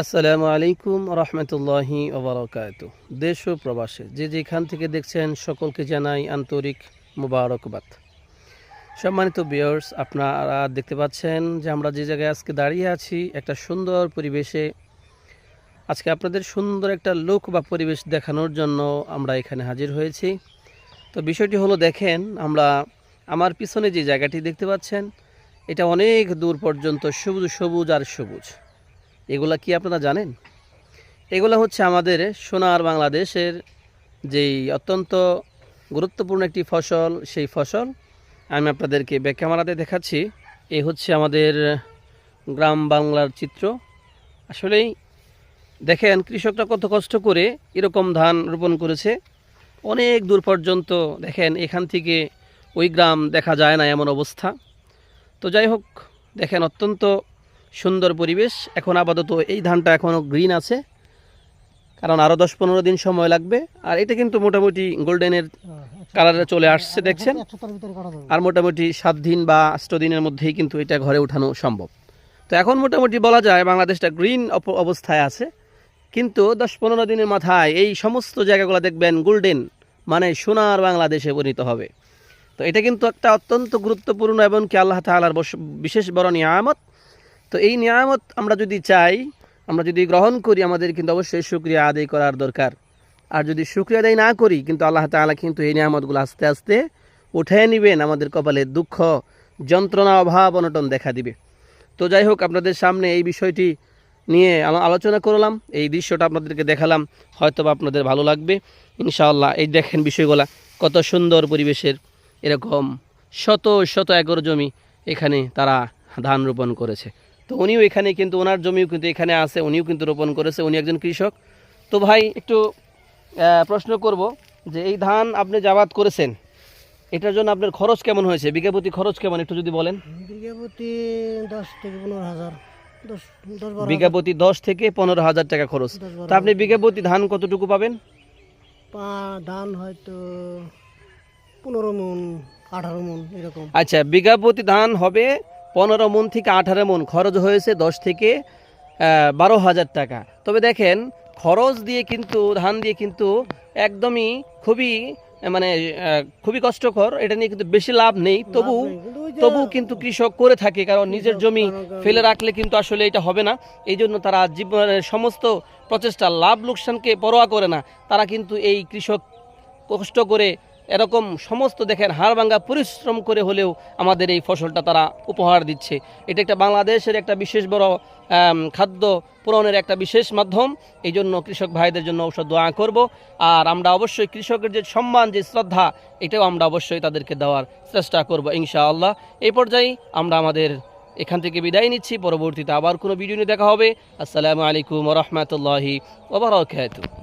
আসসালামু আলাইকুম রহমতুল্লাহি ওবরাকাত দেশ ও প্রবাসে যে যেখান থেকে দেখছেন সকলকে জানাই আন্তরিক মুবারকবাদ। সম্মানিত বিয়ার্স আপনারা দেখতে পাচ্ছেন যে আমরা যে জায়গায় আজকে দাঁড়িয়ে আছি, একটা সুন্দর পরিবেশে। আজকে আপনাদের সুন্দর একটা লোক বা পরিবেশ দেখানোর জন্য আমরা এখানে হাজির হয়েছি। তো বিষয়টি হলো, দেখেন, আমরা আমার পিছনে যে জায়গাটি দেখতে পাচ্ছেন, এটা অনেক দূর পর্যন্ত সবুজ সবুজ আর সবুজ। এগুলা কি আপনারা জানেন? এগুলো হচ্ছে আমাদের সোনার বাংলাদেশের যেই অত্যন্ত গুরুত্বপূর্ণ একটি ফসল, সেই ফসল আমি আপনাদেরকে ব্যাক ক্যামেরাতে দেখাচ্ছি। এ হচ্ছে আমাদের গ্রাম বাংলার চিত্র। আসলেই দেখেন, কৃষকরা কত কষ্ট করে এরকম ধান রোপণ করেছে। অনেক দূর পর্যন্ত দেখেন, এখান থেকে ওই গ্রাম দেখা যায় না এমন অবস্থা। তো যাই হোক, দেখেন অত্যন্ত সুন্দর পরিবেশ। এখন আপাতত এই ধানটা এখনও গ্রিন আছে। কারণ আরও দশ পনেরো দিন সময় লাগবে। আর এটা কিন্তু মোটামুটি গোল্ডেনের কালারে চলে আসছে, দেখছেন? আর মোটামুটি সাত দিন বা আষ্ট দিনের মধ্যেই কিন্তু এটা ঘরে ওঠানো সম্ভব। তো এখন মোটামুটি বলা যায় বাংলাদেশটা গ্রিন অবস্থায় আছে। কিন্তু দশ পনেরো দিনের মাথায় এই সমস্ত জায়গাগুলো দেখবেন গোল্ডেন মানে সোনার বাংলাদেশে পরিণত হবে। তো এটা কিন্তু একটা অত্যন্ত গুরুত্বপূর্ণ এবং কি আল্লাহ তালার বিশেষ বড় নিয়ামত তো এই নিয়ামত আমরা যদি চাই, আমরা যদি গ্রহণ করি, আমাদের কিন্তু অবশ্যই শুক্রিয়া আদায় করার দরকার। আর যদি শুক্রিয়া আদায় না করি, কিন্তু আল্লাহ তাআলা কিন্তু এই নিয়ামতগুলো আস্তে আস্তে উঠে নেবেন, আমাদের কপালে দুঃখ, যন্ত্রণা, অভাব, অনটন দেখা দিবে। তো যাই হোক, আপনাদের সামনে এই বিষয়টি নিয়ে আলো- আলোচনা করলাম। এই দৃশ্যটা আপনাদেরকে দেখালাম হয়তো আপনাদের ভালো লাগবে। ইনশাআল্লাহ এই দেখেন বিষয়গুলা, কত সুন্দর পরিবেশের এরকম শত শত একর জমি এখানে তারা ধান রোপণ করেছে। তো উনিও এখানে কিন্তু ওনার জমিও কিন্তু এখানে আছে উনিও কিন্তু রোপণ করেছে উনি একজন কৃষক। তো ভাই একটু প্রশ্ন করব যে এই ধান আপনি জাবাদ করেছেন এটার জন্য আপনার খরচ কেমন হয়েছে? বিঘা প্রতি খরচ কেমন একটু যদি বলেন। বিঘা প্রতি দশ থেকে পনেরো হাজার দশ দশ থেকে পনেরো হাজার টাকা খরচ। তা আপনি বিঘা প্রতি ধান কতটুকু পাবেন? ধান হয়তো পনেরো মন আঠারো মন এরকম। আচ্ছা বিঘা প্রতি ধান হবে পনেরো মন থেকে আঠারো মন খরচ হয়েছে দশ থেকে বারো হাজার টাকা। তবে দেখেন খরচ দিয়ে কিন্তু ধান দিয়ে কিন্তু একদমই খুবই মানে খুবই কষ্টকর। এটা নিয়ে কিন্তু বেশি লাভ নেই। তবু তবু কিন্তু কৃষক করে থাকে কারণ নিজের জমি ফেলে রাখলে কিন্তু আসলে এটা হবে না। এই জন্য তারা জীবনের সমস্ত প্রচেষ্টা লাভ লোকসানকে পরোয়া করে না। তারা কিন্তু এই কৃষক কষ্ট করে এরকম সমস্ত দেখেন হাড় ভাঙ্গা পরিশ্রম করে হলেও আমাদের এই ফসলটা তারা উপহার দিচ্ছে। এটা একটা বাংলাদেশের একটা বিশেষ বড় খাদ্য পূরণের একটা বিশেষ মাধ্যম। এই জন্য কৃষক ভাইদের জন্য ঔষধ দোয়া করব। আর আমরা অবশ্যই কৃষকের যে সম্মান, যে শ্রদ্ধা, এটাও আমরা অবশ্যই তাদেরকে দেওয়ার চেষ্টা করব ইনশাআল্লাহ। এই পর্যায়ে আমরা আমাদের এখান থেকে বিদায় নিচ্ছি। পরবর্তীতে আবার কোনো ভিডিও নিয়ে দেখা হবে। আসসালামু আলাইকুম রহমতুল্লাহি ওবরাকাতুহ